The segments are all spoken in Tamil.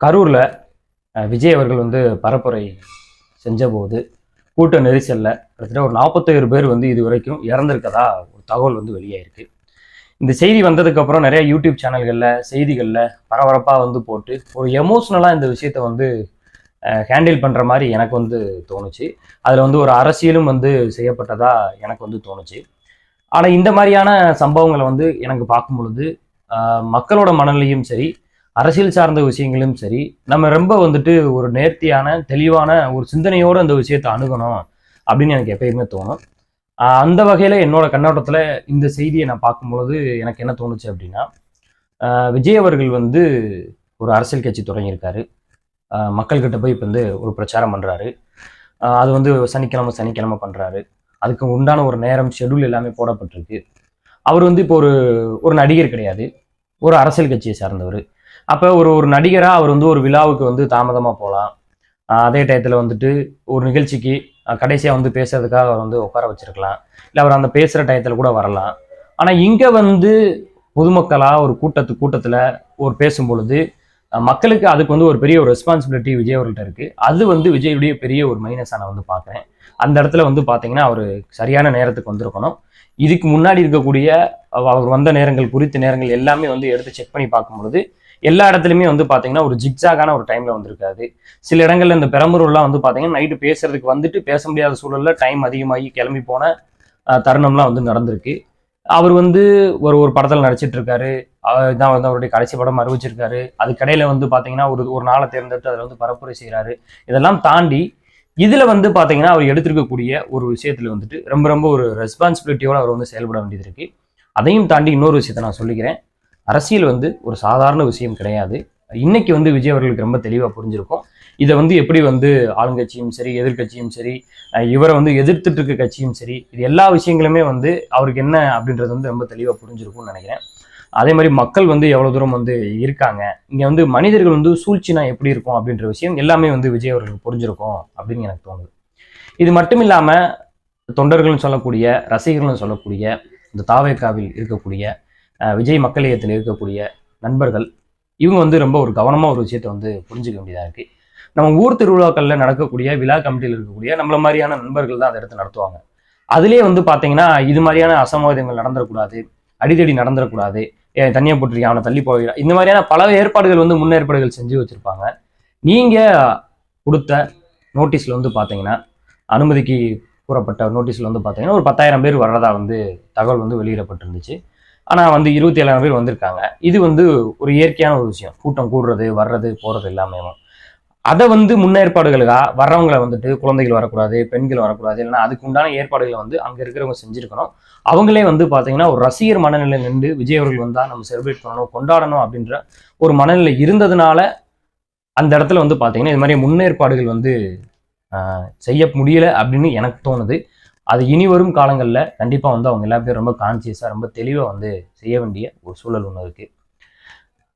கரூரில் விஜய் அவர்கள் வந்து பரப்புரை செஞ்சபோது கூட்ட நெரிசலில் கிட்டத்தட்ட ஒரு நாற்பத்தேழு பேர் வந்து இது வரைக்கும் இறந்துருக்கதா ஒரு தகவல் வந்து வெளியாயிருக்கு. இந்த செய்தி வந்ததுக்கப்புறம் நிறைய யூடியூப் சேனல்களில் செய்திகளில் பரபரப்பாக வந்து போட்டு ஒரு எமோஷ்னலாக இந்த விஷயத்தை வந்து ஹேண்டில் பண்ணுற மாதிரி எனக்கு வந்து தோணுச்சு. அதில் வந்து ஒரு அரசியலும் வந்து செய்யப்பட்டதா எனக்கு வந்து தோணுச்சு. ஆனால் இந்த மாதிரியான சம்பவங்களை வந்து எனக்கு பார்க்கும் பொழுது மக்களோட மனநிலையும் சரி அரசியல் சார்ந்த விஷயங்களும் சரி நம்ம ரொம்ப வந்துட்டு ஒரு நேர்த்தியான தெளிவான ஒரு சிந்தனையோடு அந்த விஷயத்தை அணுகணும் அப்படின்னு எனக்கு எப்பயுமே தோணும். அந்த வகையில் என்னோட கண்ணோட்டத்தில் இந்த செய்தியை நான் பார்க்கும்பொழுது எனக்கு என்ன தோணுச்சு அப்படின்னா விஜய் அவர்கள் வந்து ஒரு அரசியல் கட்சி தொடங்கியிருக்காரு. மக்கள்கிட்ட போய் இப்போ வந்து ஒரு பிரச்சாரம் பண்ணுறாரு அது வந்து சனிக்கிழமை சனிக்கிழமை பண்ணுறாரு அதுக்கு உண்டான ஒரு நேரம் ஷெட்யூல் எல்லாமே போடப்பட்டிருக்கு. அவர் வந்து இப்போ ஒரு ஒரு நடிகர் கிடையாது. ஒரு அரசியல் கட்சியை சார்ந்தவர். அப்போ ஒரு ஒரு நடிகராக அவர் வந்து ஒரு விழாவுக்கு வந்து தாமதமாக போகலாம் அதே டயத்தில் வந்துட்டு ஒரு நிகழ்ச்சிக்கு கடைசியாக வந்து பேசுறதுக்காக அவர் வந்து உட்கார வச்சிருக்கலாம். இல்லை அவர் அந்த பேசுகிற டயத்தில் கூட வரலாம். ஆனால் இங்கே வந்து பொதுமக்களாக ஒரு கூட்டத்து கூட்டத்தில் ஒரு பேசும் பொழுது மக்களுக்கு அதுக்கு வந்து ஒரு பெரிய ஒரு ரெஸ்பான்சிபிலிட்டி விஜய் அவர்கள்ட்ட இருக்குது அது வந்து விஜயுடைய பெரிய ஒரு மைனஸாக நான் வந்து பார்க்குறேன் அந்த இடத்துல வந்து பார்த்தீங்கன்னா அவர் சரியான நேரத்துக்கு வந்திருக்கணும். இதுக்கு முன்னாடி இருக்கக்கூடிய அவர் வந்த நேரங்கள் குறித்த நேரங்கள் எல்லாமே வந்து எடுத்து செக் பண்ணி பார்க்கும்பொழுது எல்லா இடத்துலையுமே வந்து பார்த்தீங்கன்னா ஒரு ஜிக்ஸாகான ஒரு டைமில் வந்திருக்காது. சில இடங்கள்ல இந்த பெரம்பூர்லாம் வந்து பார்த்தீங்கன்னா நைட்டு பேசுறதுக்கு வந்துட்டு பேச முடியாத சூழலில் டைம் அதிகமாகி கிளம்பி போன தருணம்லாம் வந்து நடந்திருக்கு. அவர் வந்து ஒரு ஒரு படத்தில் நடிச்சிட்டு இருக்காரு. இதான் வந்து அவருடைய கடைசி படம் அறிவிச்சிருக்காரு. அதுக்கடையில வந்து பார்த்தீங்கன்னா ஒரு ஒரு நாளை தேர்ந்தெடுத்து அதில் வந்து பரப்புரை செய்கிறாரு இதெல்லாம் தாண்டி இதில் வந்து பார்த்தீங்கன்னா அவர் எடுத்திருக்கக்கூடிய ஒரு விஷயத்தில் வந்துட்டு ரொம்ப ரொம்ப ஒரு ரெஸ்பான்சிபிலிட்டியோடு அவர் வந்து செயல்பட வேண்டியது இருக்கு. அதையும் தாண்டி இன்னொரு விஷயத்தை நான் சொல்லிக்கிறேன். அரசியல் வந்து ஒரு சாதாரண விஷயம் கிடையாது. இன்னைக்கு வந்து விஜய் அவர்களுக்கு ரொம்ப தெளிவாக புரிஞ்சிருக்கும். இதை வந்து எப்படி வந்து ஆளுங்கட்சியும் சரி எதிர்க்கட்சியும் சரி இவரை வந்து எதிர்த்துட்டு இருக்க கட்சியும் சரி இது எல்லா விஷயங்களுமே வந்து அவருக்கு என்ன அப்படின்றது வந்து ரொம்ப தெளிவாக புரிஞ்சிருக்கும்னு நினைக்கிறேன். அதே மாதிரி மக்கள் வந்து எவ்வளோ தூரம் வந்து இருக்காங்க. இங்கே வந்து மனிதர்கள் வந்து சூழ்ச்சினா எப்படி இருக்கும் அப்படின்ற விஷயம் எல்லாமே வந்து விஜய் அவர்களுக்கு புரிஞ்சிருக்கும் அப்படின்னு எனக்கு தோணுது. இது மட்டும் இல்லாமல் தொண்டர்கள்னு சொல்லக்கூடிய ரசிகர்கள்னு சொல்லக்கூடிய இந்த தாவேக்காவில் இருக்கக்கூடிய விஜய் மக்கள் இயக்கத்தில் இருக்கக்கூடிய நண்பர்கள் இவங்க வந்து ரொம்ப ஒரு கவனமாக ஒரு விஷயத்தை வந்து புரிஞ்சுக்க வேண்டியதாக இருக்கு. நம்ம ஊர் திருவிழாக்களில் நடக்கக்கூடிய விழா கமிட்டியில் இருக்கக்கூடிய நம்மள மாதிரியான நண்பர்கள் தான் அதை எடுத்து நடத்துவாங்க. அதுலேயே வந்து பார்த்தீங்கன்னா இது மாதிரியான அசம்பாவிதங்கள் நடந்துடக்கூடாது அடிதடி நடந்துடக்கூடாது தனியாக போட்டிருக்கேன் அவனை தள்ளி போகிறான் இந்த மாதிரியான பல ஏற்பாடுகள் வந்து முன்னேற்பாடுகள் செஞ்சு வச்சுருப்பாங்க. நீங்கள் கொடுத்த நோட்டீஸ்ல வந்து பார்த்தீங்கன்னா அனுமதிக்கு கூறப்பட்ட நோட்டீஸில் வந்து பார்த்தீங்கன்னா ஒரு பத்தாயிரம் பேர் வர்றதா வந்து தகவல் வந்து வெளியிடப்பட்டிருந்துச்சு. ஆனால் வந்து இருபத்தி ஏழாயிரம் பேர் வந்திருக்காங்க. இது வந்து ஒரு இயற்கையான ஒரு விஷயம். கூட்டம் கூடுறது வர்றது போகிறது எல்லாமே. அதை வந்து முன்னேற்பாடுகளுக்காக வர்றவங்களை வந்துட்டு குழந்தைகள் வரக்கூடாது பெண்கள் வரக்கூடாது இல்லைன்னா அதுக்கு உண்டான ஏற்பாடுகளை வந்து அங்கே இருக்கிறவங்க செஞ்சுருக்கணும். அவங்களே வந்து பார்த்தீங்கன்னா ஒரு ரசிகர் மனநிலை நின்று விஜய் அவர்கள் வந்தால் நம்ம செலிப்ரேட் பண்ணணும் கொண்டாடணும் அப்படின்ற ஒரு மனநிலை இருந்ததுனால அந்த இடத்துல வந்து பார்த்தீங்கன்னா இது மாதிரி முன்னேற்பாடுகள் வந்து செய்ய முடியல அப்படின்னு எனக்கு தோணுது. அது இனி வரும் காலங்களில் கண்டிப்பாக வந்து அவங்க எல்லா பேரும் ரொம்ப கான்சியஸாக ரொம்ப தெளிவாக வந்து செய்ய வேண்டிய ஒரு சூழல் ஒன்று இருக்குது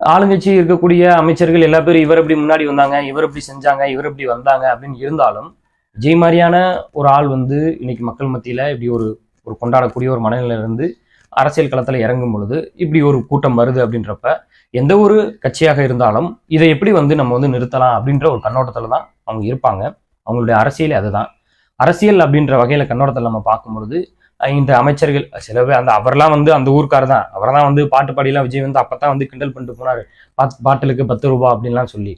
ஆளுங்கட்சி இருக்கக்கூடிய அமைச்சர்கள் எல்லா பேரும் இவர் எப்படி முன்னாடி வந்தாங்க இவர் எப்படி செஞ்சாங்க இவர் எப்படி வந்தாங்க அப்படின்னு இருந்தாலும் ஜெய் மாதிரியான ஒரு ஆள் வந்து இன்னைக்கு மக்கள் மத்தியில் இப்படி ஒரு ஒரு கொண்டாடக்கூடிய ஒரு மனநிலையிலிருந்து அரசியல் களத்தில் இறங்கும் பொழுது இப்படி ஒரு கூட்டம் வருது அப்படின்றப்ப எந்த ஒரு கட்சியாக இருந்தாலும் இதை எப்படி வந்து நம்ம வந்து நிறுத்தலாம் அப்படின்ற ஒரு கண்ணோட்டத்தில் தான் அவங்க இருப்பாங்க. அவங்களுடைய அரசியலே அதுதான். அரசியல் அப்படின்ற வகையில கண்ணோட்டத்தில் நம்ம பார்க்கும்பொழுது இந்த அமைச்சர்கள் சில பேர் அந்த அவர்லாம் வந்து அந்த ஊர்க்கார் தான். அவர் தான் வந்து பாட்டு பாடியெல்லாம் விஜய் வந்து அப்பதான் வந்து கிண்டல் பண்ணிட்டு போனாரு. பாத் பாட்டிலுக்கு பத்து ரூபா அப்படின்லாம் சொல்லி.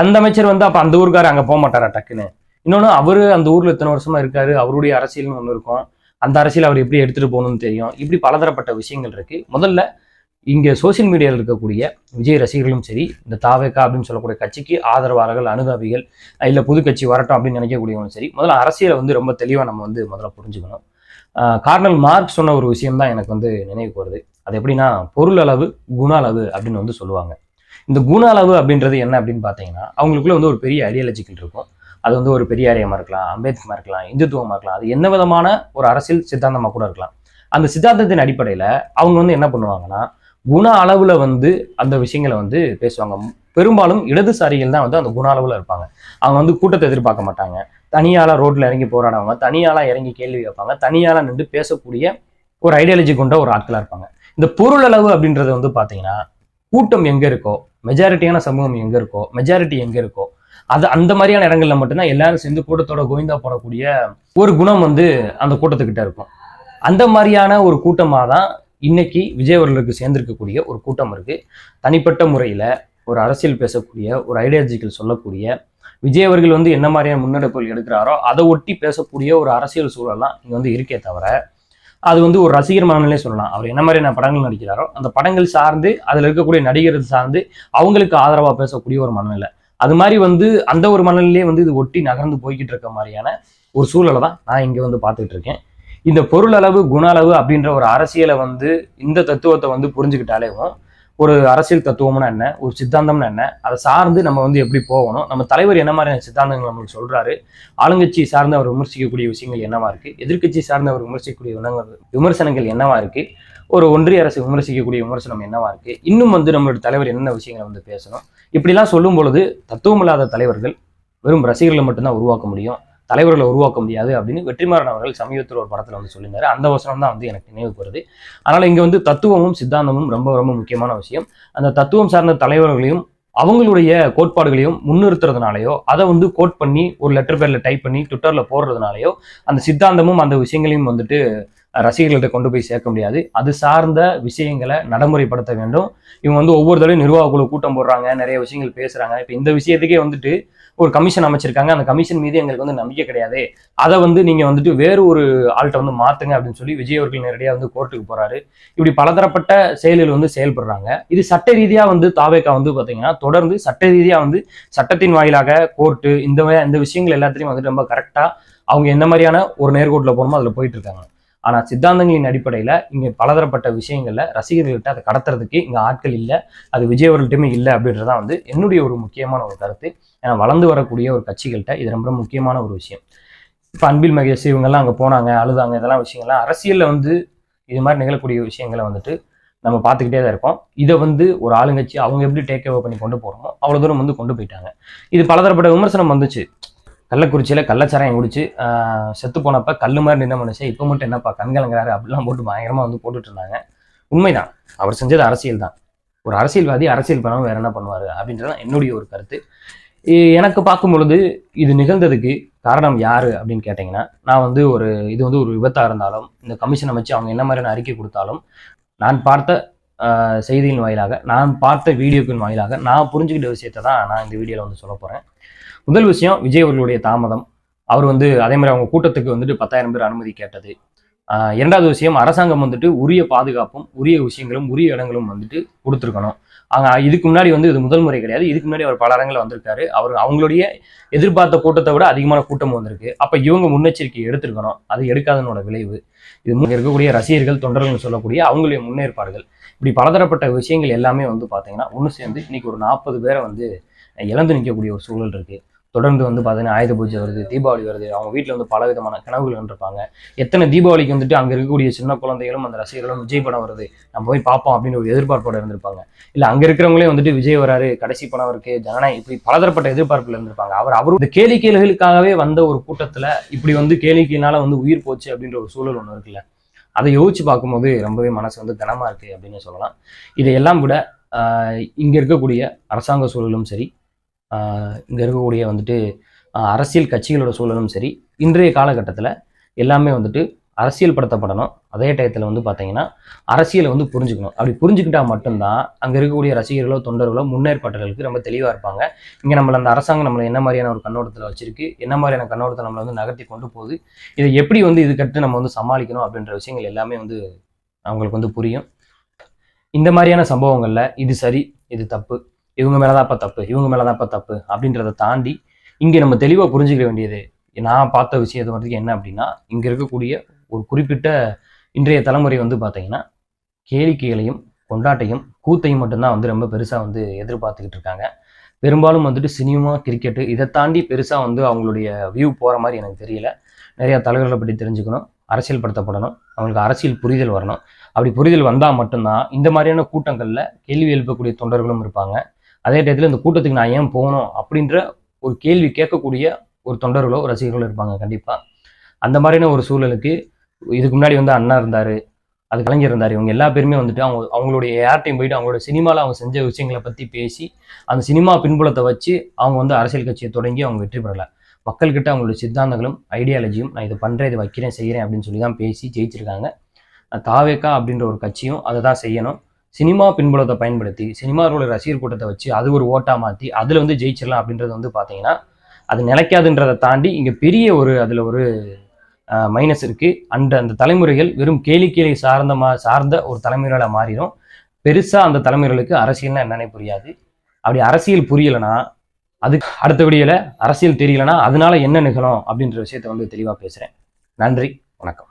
அந்த அமைச்சர் வந்து அப்போ அந்த ஊருக்கார் அங்கே போக மாட்டாரா டக்குன்னு? இன்னொன்று அவரு அந்த ஊரில் இத்தனை வருஷமா இருக்காரு. அவருடைய அரசியல்னு ஒன்று இருக்கும். அந்த அரசியல் அவர் எப்படி எடுத்துகிட்டு போகணும்னு தெரியும். இப்படி பலதரப்பட்ட விஷயங்கள் இருக்கு. முதல்ல இங்கே சோஷியல் மீடியாவில் இருக்கக்கூடிய விஜய் ரசிகர்களும் சரி இந்த தாவேக்கா அப்படின்னு சொல்லக்கூடிய கட்சிக்கு ஆதரவாளர்கள் அனுதாபிகள் இல்லை புது கட்சி வரட்டும் அப்படின்னு நினைக்கக்கூடியவங்களும் சரி முதல்ல அரசியலை வந்து ரொம்ப தெளிவாக நம்ம வந்து முதல்ல புரிஞ்சுக்கணும். கார்னல் மார்க் சொன்ன ஒரு விஷயம் தான் எனக்கு வந்து நினைவுக்கு வருது. அது எப்படின்னா பொருள் அளவு குண அளவு அப்படின்னு வந்து சொல்லுவாங்க. இந்த குண அளவு அப்படின்றது என்ன அப்படின்னு பார்த்தீங்கன்னா அவங்களுக்குள்ள வந்து ஒரு பெரிய ஐடியாலஜிக்கல் இருக்கும். அது வந்து ஒரு பெரியாரியமா இருக்கலாம் அம்பேத்கரா இருக்கலாம் இந்துத்துவமாக இருக்கலாம் அது என்ன விதமான ஒரு அரசியல் சித்தாந்தமாக கூட இருக்கலாம். அந்த சித்தாந்தத்தின் அடிப்படையில் அவங்க வந்து என்ன பண்ணுவாங்கன்னா குண அளவுல வந்து அந்த விஷயங்களை வந்து பேசுவாங்க. பெரும்பாலும் இடதுசாரிகள் தான் வந்து அந்த குண அளவுல இருப்பாங்க. அவங்க வந்து கூட்டத்தை எதிர்பார்க்க மாட்டாங்க. தனியாளா ரோட்ல இறங்கி போராடவங்க தனியாளா இறங்கி கேள்வி கேட்பாங்க தனியாளா நின்று பேசக்கூடிய ஒரு ஐடியாலஜி கொண்ட ஒரு ஆட்களா இருப்பாங்க. இந்த பொருள் அளவு அப்படின்றது வந்து பாத்தீங்கன்னா கூட்டம் எங்க இருக்கோ மெஜாரிட்டியான சமூகம் எங்க இருக்கோ மெஜாரிட்டி எங்க இருக்கோ அது அந்த மாதிரியான இடங்கள்ல மட்டும்தான் எல்லாரும் சேர்ந்து கூட்டத்தோட கோவிந்தா போடக்கூடிய ஒரு குணம் வந்து அந்த கூட்டத்துக்கிட்ட இருக்கும். அந்த மாதிரியான ஒரு கூட்டமாக தான் இன்னைக்கு விஜய் அவர்களுக்கு சேர்ந்திருக்கக்கூடிய ஒரு கூட்டம் இருக்கு. தனிப்பட்ட முறையில் ஒரு அரசியல் பேசக்கூடிய ஒரு ஐடியாலஜிக்கல் சொல்லக்கூடிய விஜய் அவர்கள் வந்து என்ன மாதிரியான முன்னெடுப்புகள் எடுக்கிறாரோ அதை ஒட்டி பேசக்கூடிய ஒரு அரசியல் சூழலாம் இங்கே வந்து இருக்கே தவிர அது வந்து ஒரு ரசிகர் மனநிலையே சொல்லலாம். அவர் என்ன மாதிரியான படங்கள் நடிக்கிறாரோ அந்த படங்கள் சார்ந்து அதில் இருக்கக்கூடிய நடிகர்கள் சார்ந்து அவங்களுக்கு ஆதரவாக பேசக்கூடிய ஒரு மனநிலை. அது மாதிரி வந்து அந்த ஒரு மனநிலையே வந்து இது ஒட்டி நகர்ந்து போய்கிட்டு இருக்க மாதிரியான ஒரு சூழலை தான் நான் இங்கே வந்து பார்த்துட்டு இருக்கேன். இந்த பொருளளவு குண அளவு அப்படின்ற ஒரு அரசியலை வந்து இந்த தத்துவத்தை வந்து புரிஞ்சுக்கிட்டாலேவும் ஒரு அரசியல் தத்துவம்னா என்ன? ஒரு சித்தாந்தம்னா என்ன? அதை சார்ந்து நம்ம வந்து எப்படி போகணும்? நம்ம தலைவர் என்ன மாதிரியான சித்தாந்தங்கள் நம்மளுக்கு சொல்றாரு? ஆளுங்கட்சி சார்ந்து அவர் விமர்சிக்கக்கூடிய விஷயங்கள் என்னவா இருக்கு? எதிர்க்கட்சி சார்ந்து அவர் விமர்சிக்கக்கூடிய விமர்சனங்கள் என்னவா இருக்கு? ஒரு ஒன்றிய அரசு விமர்சிக்கக்கூடிய விமர்சனம் என்னவா இருக்கு? இன்னும் வந்து நம்மளோட தலைவர் என்னென்ன விஷயங்களை வந்து பேசணும்? இப்படிலாம் சொல்லும் பொழுது தத்துவம் இல்லாத தலைவர்கள் வெறும் ரசிகர்களை மட்டும்தான் உருவாக்க முடியும். தலைவர்களை உருவாக்க முடியாது அப்படின்னு வெற்றிமாறன் அவர்கள் சமீபத்தில் ஒரு படத்தில் வந்து சொல்லியிருந்தாரு. அந்த வசனம் தான் வந்து எனக்கு நினைவுக்கு வருது. அதனால் இங்கே வந்து தத்துவமும் சித்தாந்தமும் ரொம்ப ரொம்ப முக்கியமான விஷயம். அந்த தத்துவம் சார்ந்த தலைவர்களையும் அவங்களுடைய கோட்பாடுகளையும் முன்னிறுத்துறதுனாலையோ அதை வந்து கோட் பண்ணி ஒரு லெட்டர் பேரில் டைப் பண்ணி ட்விட்டரில் போடுறதுனாலையோ அந்த சித்தாந்தமும் அந்த விஷயங்களையும் வந்துட்டு ரசிகர்கள்ட்ட கொண்டு போய் சேர்க்க முடியாது. அது சார்ந்த விஷயங்களை நடைமுறைப்படுத்த வேண்டும். இவங்க வந்து ஒவ்வொரு தடவையும் நிர்வாக குழு கூட்டம் போடுறாங்க நிறைய விஷயங்கள் பேசுகிறாங்க இப்போ இந்த விஷயத்துக்கே வந்துட்டு ஒரு கமிஷன் அமைச்சிருக்காங்க. அந்த கமிஷன் மீது எங்களுக்கு வந்து நம்பிக்கை கிடையாது. அதை வந்து நீங்க வந்துட்டு வேறு ஒரு ஆள்கிட்ட வந்து மாத்துங்க அப்படின்னு சொல்லி விஜய் அவர்கள் நேரடியாக வந்து கோர்ட்டுக்கு போறாரு. இப்படி பலதரப்பட்ட செயல்கள் வந்து செயல்படுறாங்க. இது சட்ட ரீதியா வந்து தாவேக்கா வந்து பாத்தீங்கன்னா தொடர்ந்து சட்ட ரீதியா வந்து சட்டத்தின் வாயிலாக கோர்ட்டு இந்த இந்த விஷயங்கள் எல்லாத்திலையும் வந்துட்டு ரொம்ப கரெக்டா அவங்க என்ன மாதிரியான ஒரு நேர்கோட்டில் போகணுமோ அதில் போயிட்டு இருக்காங்க. ஆனால் சித்தாந்தங்களின் அடிப்படையில் இங்கே பலதரப்பட்ட விஷயங்கள்ல ரசிகர்கள்ட்ட அதை கடத்துறதுக்கு இங்கே ஆட்கள் இல்லை அது விஜய் அவர்கள்ட்டுமே இல்லை அப்படின்றதான் வந்து என்னுடைய ஒரு முக்கியமான ஒரு கருத்து. ஏன்னா வளர்ந்து வரக்கூடிய ஒரு கட்சிகள்கிட்ட இது ரொம்ப ரொம்ப முக்கியமான ஒரு விஷயம். இப்போ அன்பில் மகேஷ் இவங்கெல்லாம் அங்கே போனாங்க அழுதாங்க இதெல்லாம் விஷயங்கள்லாம் அரசியலில் வந்து இது மாதிரி நிகழக்கூடிய விஷயங்களை வந்துட்டு நம்ம பார்த்துக்கிட்டே தான் இருக்கோம். இதை வந்து ஒரு ஆளுங்கட்சி அவங்க எப்படி டேக் ஓவர் பண்ணி கொண்டு போகிறோமோ அவ்வளோ தூரம் வந்து கொண்டு போயிட்டாங்க. இது பலதரப்பட்ட விமர்சனம் வந்துச்சு. கள்ளக்குறிச்சியில் கள்ளச்சாராயம் குடிச்சு செத்து போனப்ப கல் மாதிரி நின்ன மனுஷன் இப்போ மட்டும் என்னப்பா கண்கலங்கிறாரு அப்படிலாம் போட்டு பயங்கரமாக வந்து போட்டுட்டு இருந்தாங்க. உண்மைதான். அவர் செஞ்சது அரசியல் தான். ஒரு அரசியல்வாதி அரசியல் பண்ணாமல் வேற என்ன பண்ணுவார் அப்படின்றதான் என்னுடைய ஒரு கருத்து. எனக்கு பார்க்கும் பொழுது இது நிகழ்ந்ததுக்கு காரணம் யார் அப்படின்னு கேட்டிங்கன்னா நான் வந்து ஒரு இது வந்து ஒரு விபத்தாக இருந்தாலும் இந்த கமிஷனை வச்சு அவங்க என்ன மாதிரியான அறிக்கை கொடுத்தாலும் நான் பார்த்த செய்தியின் வாயிலாக நான் பார்த்த வீடியோக்களின் வாயிலாக நான் புரிஞ்சுக்கிட்ட விஷயத்தை தான் நான் இந்த வீடியோவில் வந்து சொல்ல போகிறேன் முதல் விஷயம் விஜய் அவர்களுடைய தாமதம். அவர் வந்து அதே மாதிரி அவங்க கூட்டத்துக்கு வந்துட்டு பத்தாயிரம் பேர் அனுமதி கேட்டது. இரண்டாவது விஷயம் அரசாங்கம் வந்துட்டு உரிய பாதுகாப்பும் உரிய விஷயங்களும் உரிய இடங்களும் வந்துட்டு கொடுத்துருக்கணும். அங்க இதுக்கு முன்னாடி வந்து இது முதல் முறை கிடையாது. இதுக்கு முன்னாடி அவர் பல இடங்களில் வந்திருக்காரு. அவர் அவங்களுடைய எதிர்பார்த்த கூட்டத்தை விட அதிகமான கூட்டம் வந்திருக்கு. அப்ப இவங்க முன்னெச்சரிக்கை எடுத்திருக்கணும். அது எடுக்காதனோட விளைவு. இது இருக்கக்கூடிய ரசிகர்கள் தொண்டர்கள் சொல்லக்கூடிய அவங்களுடைய முன்னேற்பாடுகள். இப்படி பலதரப்பட்ட விஷயங்கள் எல்லாமே வந்து பாத்தீங்கன்னா ஒன்று சேர்ந்து இன்னைக்கு ஒரு நாற்பது பேரை வந்து இழந்து நிற்கக்கூடிய ஒரு சூழல் இருக்கு. தொடர்ந்து வந்து பார்த்தீங்கன்னா ஆயுத பூஜை வருது தீபாவளி வருது. அவங்க வீட்டில் வந்து பல விதமான கனவுகள் கண்டிருப்பாங்க. எத்தனை தீபாவளிக்கு வந்துட்டு அங்கே இருக்கக்கூடிய சின்ன குழந்தைகளும் அந்த ரசிகர்களும் விஜய் படம் வருது. நம்ம போய் பார்ப்போம் அப்படின்னு ஒரு எதிர்பார்ப்போட இருந்திருப்பாங்க. இல்லை அங்கே இருக்கிறவங்களே வந்துட்டு விஜய் வராரு கடைசி படம் இருக்கு ஜனநாயகம் இப்படி பலதரப்பட்ட எதிர்பார்ப்பில் இருந்திருப்பாங்க. அவர் அவர் இந்த கேளிக்கைகளுக்காகவே வந்த ஒரு கூட்டத்தில் இப்படி வந்து கேளிக்கையினால வந்து உயிர் போச்சு அப்படின்ற ஒரு சூழல் ஒன்று இருக்குல்ல? அதை யோசிச்சு பார்க்கும்போது ரொம்பவே மனசு வந்து கனமாக இருக்கு அப்படின்னு சொல்லலாம். இதையெல்லாம் விட இங்கே இருக்கக்கூடிய அரசாங்க சூழலும் சரி இங்கே இருக்கக்கூடிய வந்துட்டு அரசியல் கட்சிகளோட சூழலும் சரி இன்றைய காலகட்டத்தில் எல்லாமே வந்துட்டு அரசியல் படுத்தப்படணும் அதே டயத்தில் வந்து பார்த்தீங்கன்னா அரசியலை வந்து புரிஞ்சுக்கணும். அப்படி புரிஞ்சுக்கிட்டால் மட்டும்தான் அங்கே இருக்கக்கூடிய ரசிகர்களோ தொண்டர்களோ முன்னேற்பாட்டர்களுக்கு ரொம்ப தெளிவாக இருப்பாங்க. இங்கே நம்மளை அந்த அரசாங்கம் நம்மளை என்ன மாதிரியான ஒரு கண்ணோட்டத்தில் வச்சிருக்கு என்ன மாதிரியான கண்ணோட்டத்தை நம்மளை வந்து நகர்த்தி கொண்டு போகுது இதை எப்படி வந்து இதுக்கட்டு நம்ம வந்து சமாளிக்கணும் அப்படின்ற விஷயங்கள் எல்லாமே வந்து அவங்களுக்கு வந்து புரியும். இந்த மாதிரியான சம்பவங்களில் இது சரி இது தப்பு இவங்க மேலதான்ப்பா தப்பு இவங்க மேலதான்ப்பா தப்பு அப்படின்றத தாண்டி இங்க நம்ம தெளிவா புரிஞ்சுக்க வேண்டியது நான் பார்த்த விஷயம் இது வரைக்கும் என்ன அப்படின்னா இங்க இருக்கக்கூடிய ஒரு குறிப்பிட்ட இன்றைய தலைமுறை வந்து பார்த்தீங்கன்னா கேளிக்கைகளையும் கொண்டாட்டையும் கூத்தையும் மட்டும்தான் வந்து ரொம்ப பெருசா வந்து எதிர்பார்த்துக்கிட்டு இருக்காங்க. பெரும்பாலும் வந்துட்டு சினிமா கிரிக்கெட்டு இதை தாண்டி பெருசா வந்து அவங்களுடைய வியூ போற மாதிரி எனக்கு தெரியல. நிறைய தலைவர்களை பற்றி தெரிஞ்சுக்கணும் அரசியல் படுத்தப்படணும் அவங்களுக்கு அரசியல் புரிதல் வரணும். அப்படி புரிதல் வந்தால் மட்டும்தான் இந்த மாதிரியான கூட்டங்களில் கேள்வி எழுப்பக்கூடிய தொண்டர்களும் இருப்பாங்க. அதே டயத்தில் இந்த கூட்டத்துக்கு நான் ஏன் போகணும் அப்படின்ற ஒரு கேள்வி கேட்கக்கூடிய ஒரு தொண்டர்களோ ரசிகர்களோ இருப்பாங்க கண்டிப்பாக அந்த மாதிரியான ஒரு சூழலுக்கு இதுக்கு முன்னாடி வந்து அண்ணா இருந்தார் அது கலைஞர் இருந்தார் இவங்க எல்லா பேருமே வந்துட்டு அவங்க அவங்களுடைய யார்ட்டையும் போயிட்டு அவங்களோட சினிமாவில் அவங்க செஞ்ச விஷயங்களை பற்றி பேசி அந்த சினிமா பின்புலத்தை வச்சு அவங்க வந்து அரசியல் கட்சியை தொடங்கி அவங்க வெற்றி பெறலை. மக்கள்கிட்ட அவங்களுடைய சித்தாந்தங்களும் ஐடியாலஜியும் நான் இதை பண்ணுறேன் இதை வைக்கிறேன் செய்கிறேன் அப்படின்னு சொல்லி தான் பேசி ஜெயிச்சிருக்காங்க. தாவேக்கா அப்படின்ற ஒரு கட்சியும் அதை தான் செய்யணும். சினிமா பின்புலத்தை பயன்படுத்தி சினிமாவோட ரசிகர் கூட்டத்தை வச்சு அது ஒரு ஓட்டாக மாற்றி அதில் வந்து ஜெயிச்சிடலாம் அப்படின்றது வந்து பார்த்தீங்கன்னா அது நிலைக்காதுன்றதை தாண்டி இங்கே பெரிய ஒரு அதில் ஒரு மைனஸ் இருக்குது அந்த அந்த தலைமுறைகள் வெறும் கேளிக்கையை சார்ந்த மா சார்ந்த ஒரு தலைமுறைகளை மாறிடும். பெருசாக அந்த தலைமுறைகளுக்கு அரசியல்னா என்னன்னே புரியாது. அப்படி அரசியல் புரியலைன்னா அதுக்கு அடுத்த விடியல அரசியல் தெரியலனா அதனால என்ன நிகழும் அப்படின்ற விஷயத்த வந்து தெளிவாக பேசுகிறேன் நன்றி வணக்கம்.